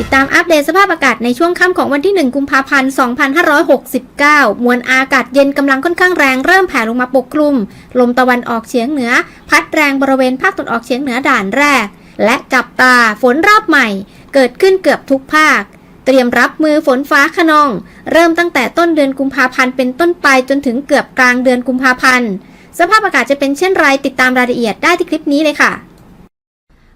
ติดตามอัปเดตสภาพอากาศในช่วงค่ำของวันที่ 1 กุมภาพันธ์ 2569 มวลอากาศเย็นกำลังค่อนข้างแรงเริ่มแผ่ลงมาปกคลุม ลมตะวันออกเฉียงเหนือ พัดแรงบริเวณภาคตะวันออกเฉียงเหนือด่านแรก และจับตาฝนรอบใหม่ เกิดขึ้นเกือบทุกภาค เตรียมรับมือฝนฟ้าขนอง เริ่มตั้งแต่ต้นเดือนกุมภาพันธ์เป็นต้นไปจนถึงเกือบกลางเดือนกุมภาพันธ์ สภาพอากาศจะเป็นเช่นไรติดตามรายละเอียดได้ที่คลิปนี้เลยค่ะ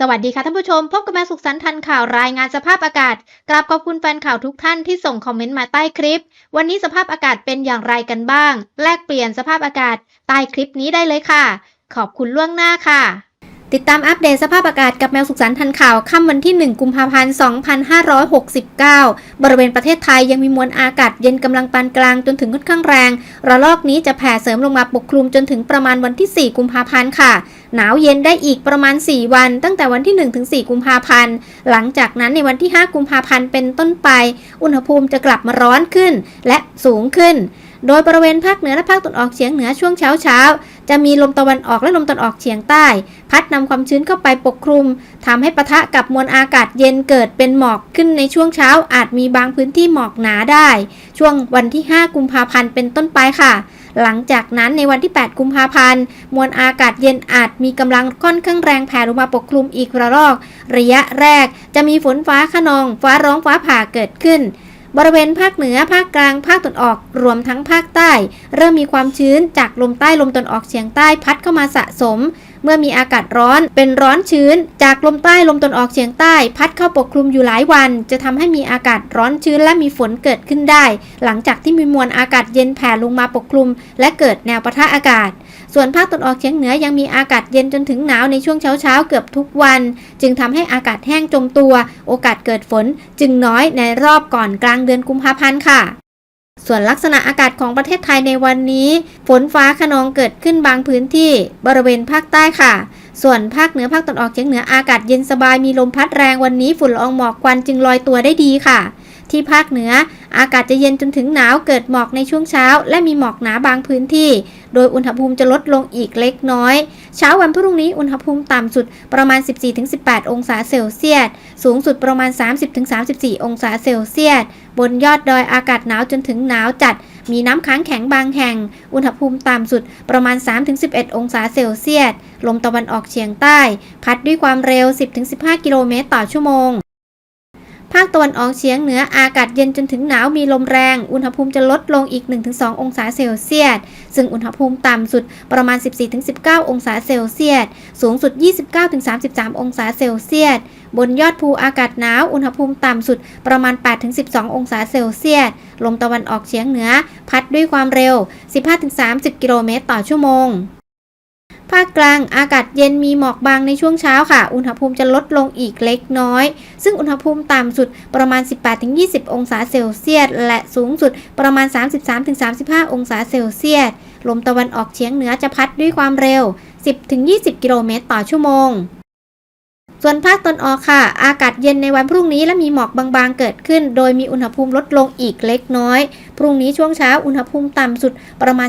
สวัสดีค่ะท่านผู้ชม พบกับแมวสุขสันต์ทันข่าวรายงานสภาพอากาศกราบขอบคุณแฟนข่าวทุกท่านที่ส่งคอมเมนต์มาใต้คลิป วันนี้สภาพอากาศเป็นอย่างไรกันบ้าง แลกเปลี่ยนสภาพอากาศใต้คลิปนี้ได้เลยค่ะ ขอบคุณล่วงหน้าค่ะ ติดตามอัปเดตสภาพอากาศกับแมวสุขสันต์ทันข่าวค่ำวันที่ 1 กุมภาพันธ์ 2569 บริเวณประเทศไทยยังมีมวลอากาศเย็นกำลังปานกลางจนถึงค่อนข้างแรง ระลอกนี้จะแผ่เสริมลงมาปกคลุมจนถึงประมาณวันที่ 4 กุมภาพันธ์ค่ะ หนาวเย็นได้อีกประมาณ 4 วัน ตั้งแต่วันที่1ถึง4กุมภาพันธ์ หลังจากนั้นในวันที่ 5 กุมภาพันธ์เป็นต้นไป อุณหภูมิจะกลับมาร้อนขึ้นและสูงขึ้น โดยบริเวณภาคเหนือและภาคตะวันออกเฉียงเหนือช่วงเช้าเช้าจะมีลมตะวันออกและลมตะวันออกเฉียงใต้ พัดนำความชื้นเข้าไปปกคลุมทำให้ปะทะกับมวลอากาศเย็นเกิดเป็นหมอกขึ้นในช่วงเช้า อาจมีบางพื้นที่หมอกหนาได้ ช่วงวันที่ 5 กุมภาพันธ์เป็นต้นไปค่ะ หลังจากนั้นในวันที่ 8 กุมภาพันธ์ มวลอากาศเย็นอาจมีกำลังค่อนข้างแรงแผ่ลงมาปกคลุมอีกระลอก ระยะแรกจะมีฝนฟ้าขนอง ฟ้าร้องฟ้าผ่าเกิดขึ้นบริเวณภาคเหนือ ภาคกลาง ภาคตะวันออก รวมทั้งภาคใต้ เริ่มมีความชื้นจากลมใต้ลมตะวันออกเฉียงใต้พัดเข้ามาสะสม เมื่อมีอากาศร้อนเป็นร้อนชื้น จากลมใต้ลมตะวันออกเฉียงใต้ พัดเข้าปกคลุมอยู่หลายวัน จะทำให้มีอากาศร้อนชื้นและมีฝนเกิดขึ้นได้ หลังจากที่มีมวลอากาศเย็นแผ่ลงมาปกคลุม และเกิดแนวปะทะอากาศ ส่วนภาคตะวันออกเฉียงเหนือยังมีอากาศเย็นจนถึงหนาวในช่วงเช้าๆเกือบทุกวัน จึงทำให้อากาศแห้งจมตัว โอกาสเกิดฝนจึงน้อยในรอบก่อนกลางเดือนกุมภาพันธ์ค่ะ ส่วนลักษณะอากาศของประเทศไทยในวันนี้ ฝนฟ้าขนองเกิดขึ้นบางพื้นที่บริเวณภาคใต้ค่ะ ส่วนภาคเหนือภาคตะวันออกเฉียงเหนืออากาศเย็นสบายมีลมพัดแรงวันนี้ฝุ่นละอองหมอกควันจึงลอยตัวได้ดีค่ะ ที่ภาคเหนือ อากาศจะเย็นจนถึงหนาวเกิดหมอกในช่วงเช้า และมีหมอกหนาบางพื้นที่ โดยอุณหภูมิจะลดลงอีกเล็กน้อย เช้าวันพรุ่งนี้อุณหภูมิต่ำสุดประมาณ 14-18 องศาเซลเซียส สูงสุดประมาณ 30-34 องศาเซลเซียส บนยอดดอยอากาศหนาวจนถึงหนาวจัดมีน้ำค้างแข็งบางแห่ง อุณหภูมิต่ำสุดประมาณ 3-11 องศาเซลเซียส ลมตะวันออกเฉียงใต้ พัดด้วยความเร็ว 10-15 กิโลเมตรต่อชั่วโมง ภาคตะวันออกเฉียงเหนืออากาศเย็นจนถึงหนาวมีลมแรง อุณหภูมิจะลดลงอีก 1-2 องศาเซลเซียส ซึ่งอุณหภูมิต่ำสุดประมาณ 14-19 องศาเซลเซียส สูงสุด 29-33 องศาเซลเซียส บนยอดภูอากาศหนาว อุณหภูมิต่ำสุดประมาณ 8-12 องศาเซลเซียส ลมตะวันออกเฉียงเหนือ พัดด้วยความเร็ว 15-30 กิโลเมตรต่อชั่วโมง ภาคกลางอากาศเย็นมีหมอกบางในช่วงเช้าค่ะ อุณหภูมิจะลดลงอีกเล็กน้อย ซึ่งอุณหภูมิต่ำสุดประมาณ 18-20 องศาเซลเซียส และสูงสุดประมาณ 33-35 องศาเซลเซียส ลมตะวันออกเฉียงเหนือจะพัดด้วยความเร็ว 10-20 กิโลเมตรต่อชั่วโมง ส่วนภาคตอนออกค่ะ อากาศเย็นในวันพรุ่งนี้และมีหมอกบางๆเกิดขึ้น โดยมีอุณหภูมิลดลงอีกเล็กน้อย พรุ่งนี้ช่วงเช้าอุณหภูมิต่ำสุดประมาณ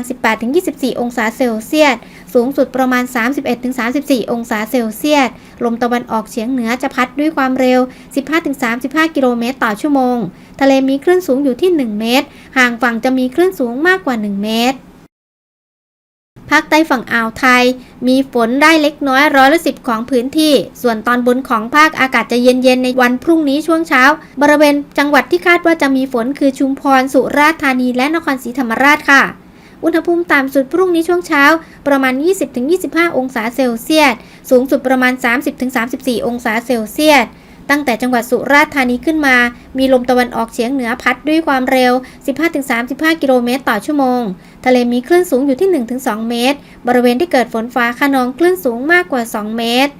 18-24 องศาเซลเซียส สูงสุดประมาณ 31-34 องศาเซลเซียส ลมตะวันออกเฉียงเหนือจะพัดด้วยความเร็ว 15-35 กิโลเมตรต่อชั่วโมง ทะเลมีคลื่นสูงอยู่ที่ 1 เมตร ห่างฝั่งจะมีคลื่นสูงมากกว่า 1 เมตรภาคใต้ฝั่งอ่าวไทย มีฝนได้เล็กน้อยร้อยละสิบของพื้นที่ ส่วนตอนบนของภาคอากาศจะเย็นๆ ในวันพรุ่งนี้ช่วงเช้า บริเวณจังหวัดที่คาดว่าจะมีฝนคือชุมพร สุราษฎร์ธานีและนครศรีธรรมราชค่ะ อุณหภูมิต่ำสุดพรุ่งนี้ช่วงเช้าประมาณ 20-25 องศาเซลเซียส สูงสุดประมาณ 30-34 องศาเซลเซียส ตั้งแต่จังหวัดสุราษฎร์ธานีขึ้นมา มีลมตะวันออกเฉียงเหนือพัดด้วยความเร็ว 15-35 กิโลเมตรต่อชั่วโมง ทะเลมีคลื่นสูงอยู่ที่ 1-2 เมตร บริเวณที่เกิดฝนฟ้าคะนองคลื่นสูงมากกว่า 2 เมตร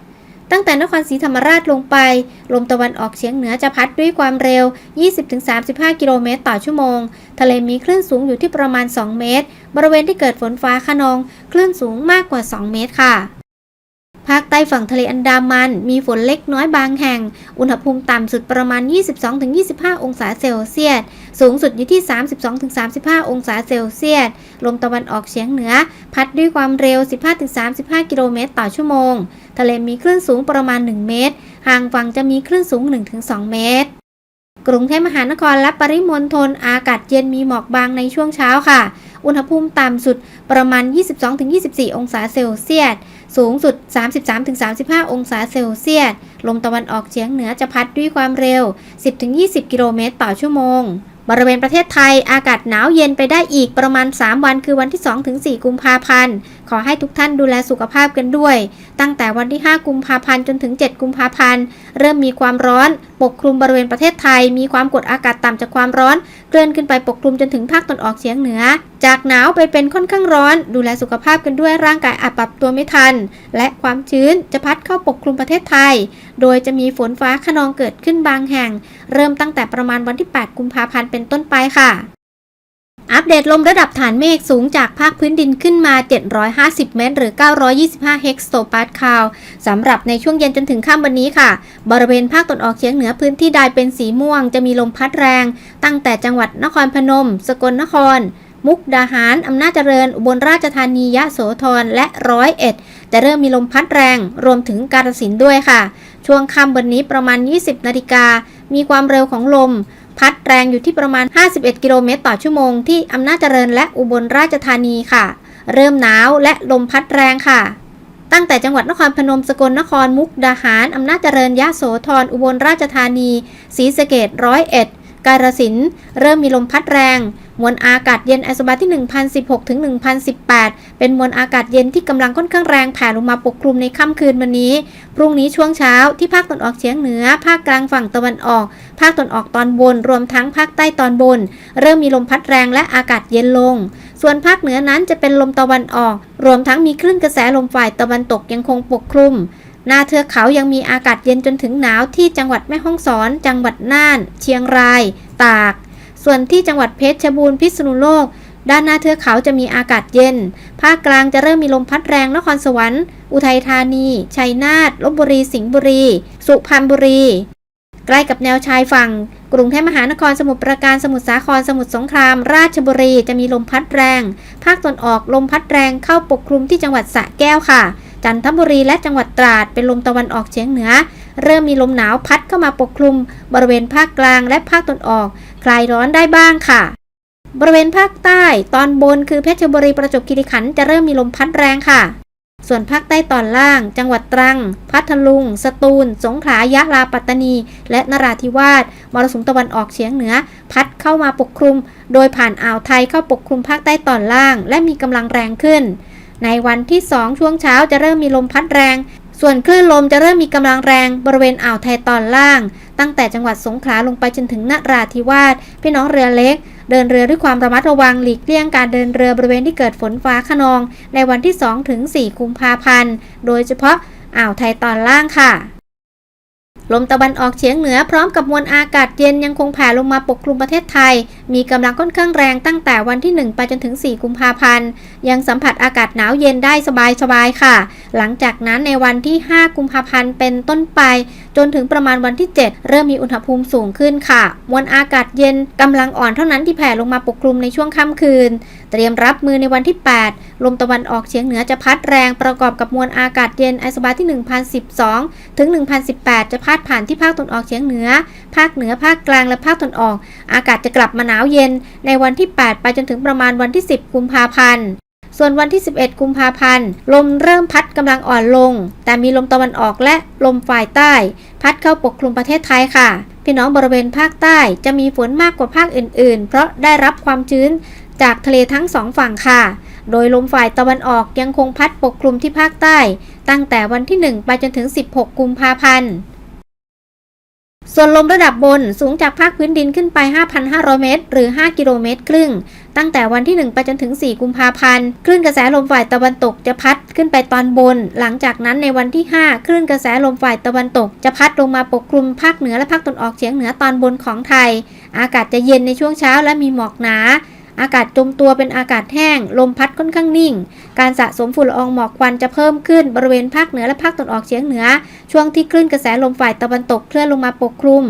ตั้งแต่นครศรีธรรมราชลงไป ลมตะวันออกเฉียงเหนือจะพัดด้วยความเร็ว 20-35 กิโลเมตรต่อชั่วโมง ทะเลมีคลื่นสูงอยู่ที่ประมาณ 2 เมตร บริเวณที่เกิดฝนฟ้าขนอง คลื่นสูงมากกว่า 2 เมตรค่ะ ภาคใต้ฝั่งทะเลอันดามัน มีฝนเล็กน้อยบางแห่ง อุณหภูมิต่ำสุดประมาณ 22-25 องศาเซลเซียส สูงสุดอยู่ที่ 32-35 องศาเซลเซียส ลมตะวันออกเฉียงเหนือ พัดด้วยความเร็ว 15-35 กิโลเมตรต่อชั่วโมง ทะเลมีคลื่นสูงประมาณ 1 เมตร ห่างฝั่งจะมีคลื่นสูง 1-2 เมตรกรุงเทพมหานครและปริมณฑลอากาศเย็นมีหมอกบางในช่วงเช้าค่ะ อุณหภูมิต่ำสุดประมาณ 22-24 องศาเซลเซียส สูงสุด 33-35 องศาเซลเซียส ลมตะวันออกเฉียงเหนือจะพัดด้วยความเร็ว 10-20 กิโลเมตรต่อชั่วโมงบริเวณประเทศไทยอากาศหนาวเย็นไปได้อีกประมาณ 3 วันคือวันที่ 2-4 กุมภาพันธ์ ขอให้ทุกท่านดูแลสุขภาพกันด้วย ตั้งแต่วันที่ 5 กุมภาพันธ์จนถึง 7 กุมภาพันธ์ เริ่มมีความร้อน ปกคลุมบริเวณประเทศไทย มีความกดอากาศต่ำจากความร้อน เคลื่อนขึ้นไปปกคลุมจนถึงภาคตะวันออกเฉียงเหนือ จากหนาวไปเป็นค่อนข้างร้อน ดูแลสุขภาพกันด้วยร่างกายอาจปรับตัวไม่ทัน และความชื้นจะพัดเข้าปกคลุมประเทศไทย โดยจะมีฝนฟ้าขนองเกิดขึ้นบางแห่ง เริ่มตั้งแต่ประมาณวันที่ 8 กุมภาพันธ์เป็นต้นไปค่ะ อัปเดตลมระดับฐานเมฆสูงจากภาคพื้นดินขึ้นมา 750 เมตร หรือ 925 เฮกโตปาสคาลสำหรับในช่วงเย็นจนถึงค่ำวันนี้ค่ะ บริเวณภาคตะวันออกเฉียงเหนือพื้นที่ใดเป็นสีม่วงจะมีลมพัดแรง ตั้งแต่จังหวัดนครพนม สกลนคร มุกดาหาร อำนาจเจริญ อุบลราชธานี ยะโสธร และร้อยเอ็ด จะเริ่มมีลมพัดแรง รวมถึงกาฬสินด้วยค่ะ ช่วงค่ำวันนี้ประมาณ 20 นาฬิกา มีความเร็วของลม พัดแรงอยู่ที่ประมาณ 51 กิโลเมตรต่อชั่วโมงที่อำนาจเจริญและอุบลราชธานีค่ะ เริ่มหนาวและลมพัดแรงค่ะ ตั้งแต่จังหวัดนครพนมสกลนครมุกดาหารอำนาจเจริญยะโสธรอุบลราชธานีศรีสะเกดร้อยเอ็ดกาฬสินธุ์เริ่มมีลมพัดแรง มวลอากาศเย็นไอโซบาที่ 1016 ถึง 1018 เป็นมวลอากาศเย็นที่กำลังค่อนข้างแรงแผ่ลงมาปกคลุมในค่ำคืนวันนี้ พรุ่งนี้ช่วงเช้าที่ภาคตะวันออกเฉียงเหนือ ภาคกลางฝั่งตะวันออก ภาคตะวันออกตอนบน รวมทั้งภาคใต้ตอนบน เริ่มมีลมพัดแรงและอากาศเย็นลง ส่วนภาคเหนือนั้นจะเป็นลมตะวันออก รวมทั้งมีคลื่นกระแสลมฝ่ายตะวันตกยังคงปกคลุมหน้าเทือกเขายังมีอากาศเย็นจนถึงหนาวที่จังหวัดแม่ฮ่องสอน จังหวัดน่าน เชียงราย ตาก ส่วนที่จังหวัดเพชรบูรณ์พิษณุโลก ด้านหน้าเทือกเขาจะมีอากาศเย็น ภาคกลางจะเริ่มมีลมพัดแรงนครสวรรค์ อุทัยธานี ชัยนาทลบบุรี สิงห์บุรี สุพรรณบุรี ใกล้กับแนวชายฝั่ง กรุงเทพมหานครสมุทรปราการสมุทรสาครสมุทรสงคราม ราชบุรีจะมีลมพัดแรง ภาคตะวันออกลมพัดแรงเข้าปกคลุมที่จังหวัดสระแก้วค่ะ จันทบุรีและจังหวัดตราดเป็นลมตะวันออกเฉียงเหนือ เริ่มมีลมหนาวพัดเข้ามาปกคลุม บริเวณภาคกลางและภาคตะวันออก คลายร้อนได้บ้างค่ะ บริเวณภาคใต้ตอนบนคือเพชรบุรีประจวบคีรีขันธ์จะเริ่มมีลมพัดแรงค่ะ ส่วนภาคใต้ตอนล่าง จังหวัดตรัง พัทลุง สตูล สงขลายะลาปัตตานี และนราธิวาสมรสุมตะวันออกเฉียงเหนือ พัดเข้ามาปกคลุม โดยผ่านอ่าวไทยเข้าปกคลุมภาคใต้ตอนล่าง และมีกำลังแรงขึ้นในวันที่ 2 ช่วงเช้าจะเริ่มมีลมพัดแรง ส่วนคลื่นลมจะเริ่มมีกำลังแรงบริเวณอ่าวไทยตอนล่าง ตั้งแต่จังหวัดสงขลาลงไปจนถึงนราธิวาสพี่น้องเรือเล็ก เดินเรือด้วยความระมัดระวังหลีกเลี่ยงการเดินเรือบริเวณที่เกิดฝนฟ้าขนอง ในวันที่2ถึง4กุมภาพันธ์ โดยเฉพาะอ่าวไทยตอนล่างค่ะ ลมตะวันออกเฉียงเหนือพร้อมกับมวลอากาศเย็นยังคงแผ่ลงมาปกคลุมประเทศไทย มีกำลังค่อนข้างแรงตั้งแต่วันที่ 1 ไปจนถึง 4 กุมภาพันธ์ ยังสัมผัสอากาศหนาวเย็นได้สบายๆค่ะ หลังจากนั้นในวันที่ 5 กุมภาพันธ์เป็นต้นไป จนถึงประมาณวันที่ 7 เริ่มมีอุณหภูมิสูงขึ้นค่ะ มวลอากาศเย็นกำลังอ่อนเท่านั้นที่แผ่ลงมาปกคลุมในช่วงค่ำคืน เตรียมรับมือในวันที่ 8 ลมตะวันออกเฉียงเหนือจะพัดแรงประกอบกับมวลอากาศเย็นไอโซบาที่ 1012 ถึง 1018 จะพัดผ่านที่ภาคตะวันออกเฉียงเหนือ ภาคเหนือภาคกลางและภาคตะวันออก อากาศจะกลับมาหนาวเย็น ในวันที่ 8 ไปจนถึงประมาณวันที่ 10 กุมภาพันธ์ ส่วนวันที่ 11 กุมภาพันธ์ ลมเริ่มพัดกำลังอ่อนลง แต่มีลมตะวันออกและลมฝ่ายใต้ พัดเข้าปกคลุมประเทศไทยค่ะ พี่น้องบริเวณภาคใต้จะมีฝนมากกว่าภาคอื่น ๆ เพราะได้รับความชื้นจากทะเลทั้งสองฝั่งค่ะ โดยลมฝ่ายตะวันออกยังคงพัดปกคลุมที่ภาคใต้ ตั้งแต่วันที่ 1 ไปจนถึง 16 กุมภาพันธ์ ส่วนลมระดับบนสูงจากภาคพื้นดินขึ้นไป 5,500 เมตร หรือ 5 กิโลเมตรครึ่ง ตั้งแต่วันที่ 1 ไปจนถึง 4 กุมภาพันธ์ คลื่นกระแสลมฝ่ายตะวันตกจะพัดขึ้นไปตอนบน หลังจากนั้นในวันที่ 5 คลื่นกระแสลมฝ่ายตะวันตก จะพัดลงมาปกคลุมภาคเหนือและภาคตะวันออกเฉียงเหนือตอนบนของไทย อากาศจะเย็นในช่วงเช้าและมีหมอกหนา อากาศจมตัวเป็นอากาศแห้ง ลมพัดค่อนข้างนิ่ง การสะสมฝุ่นละอองหมอกควันจะเพิ่มขึ้นบริเวณภาคเหนือและภาคตะวันออกเฉียงเหนือ ช่วงที่คลื่นกระแสลมฝ่ายตะวันตกเคลื่อนลงมาปกคลุม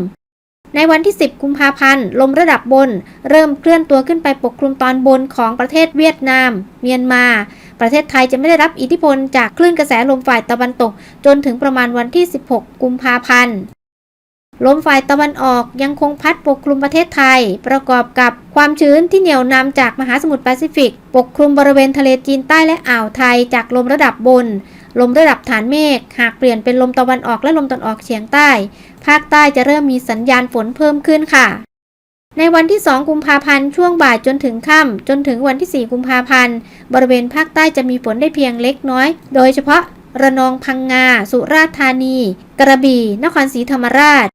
ในวันที่ 10 กุมภาพันธ์ ลมระดับบน เริ่มเคลื่อนตัวขึ้นไปปกคลุมตอนบนของประเทศเวียดนาม เมียนมา ประเทศไทยจะไม่ได้รับอิทธิพลจากคลื่นกระแสลมฝ่ายตะวันตก จนถึงประมาณวันที่ 16 กุมภาพันธ์ ลมฝ่ายตะวันออกยังคงพัดปกคลุมประเทศไทย ประกอบกับความชื้นที่เหนี่ยวนำจากมหาสมุทรแปซิฟิก ปกคลุมบริเวณทะเลจีนใต้และอ่าวไทยจากลมระดับบน ลมระดับฐานเมฆหากเปลี่ยนเป็นลมตะวันออกและลมตะวันออกเฉียงใต้ ภาคใต้จะเริ่มมีสัญญาณฝนเพิ่มขึ้นค่ะ ในวันที่ 2 กุมภาพันธ์ช่วงบ่ายจนถึงค่ำจนถึงวันที่ 4 กุมภาพันธ์บริเวณภาคใต้จะมีฝนได้เพียงเล็กน้อย โดยเฉพาะระนองพังงา สุราษฎร์ธานี กระบี่ นครศรีธรรมราช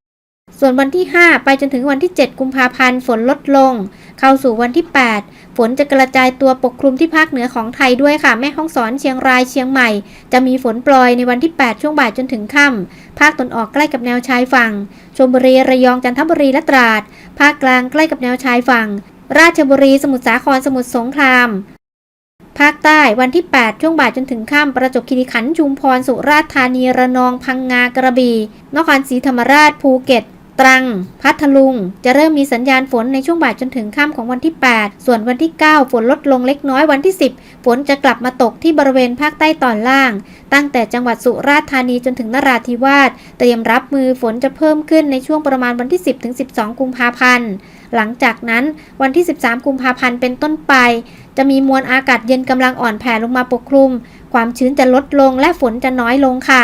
ส่วนวันที่ 5 ไปจนถึงวันที่ 7 กุมภาพันธ์ฝนลดลง เข้าสู่วันที่ 8 ฝนจะกระจายตัวปกคลุมที่ภาคเหนือของไทยด้วยค่ะ แม่ฮ่องสอนเชียงรายเชียงใหม่ จะมีฝนโปรยในวันที่ 8 ช่วงบ่ายจนถึงค่ำภาคตะวันออกใกล้กับแนวชายฝั่งชลบุรีระยองจันทบุรีและตราด ภาคกลางใกล้กับแนวชายฝั่ง ราชบุรีสมุทรสาครสมุทรสงครามภาคใต้วันที่ 8 ช่วงบ่ายจนถึงค่ำประจวบคีรีขันธ์ชุมพรสุราษฎร์ธานีระนองพังงากระบี่นครศรีธรรมราชภูเก็ต ตรัง พัทลุง จะเริ่มมีสัญญาณฝนในช่วงบ่ายจนถึงค่ำของวันที่ 8 ส่วนวันที่ 9 ฝนลดลงเล็กน้อยวันที่ 10 ฝนจะกลับมาตกที่บริเวณภาคใต้ตอนล่าง ตั้งแต่จังหวัดสุราษฎร์ธานีจนถึงนราธิวาส เตรียมรับมือฝนจะเพิ่มขึ้นในช่วงประมาณวันที่ 10ถึง12 กุมภาพันธ์ หลังจากนั้นวันที่ 13 กุมภาพันธ์เป็นต้นไป จะมีมวลอากาศเย็นกำลังอ่อนแผ่ลงมาปกคลุม ความชื้นจะลดลงและฝนจะน้อยลงค่ะ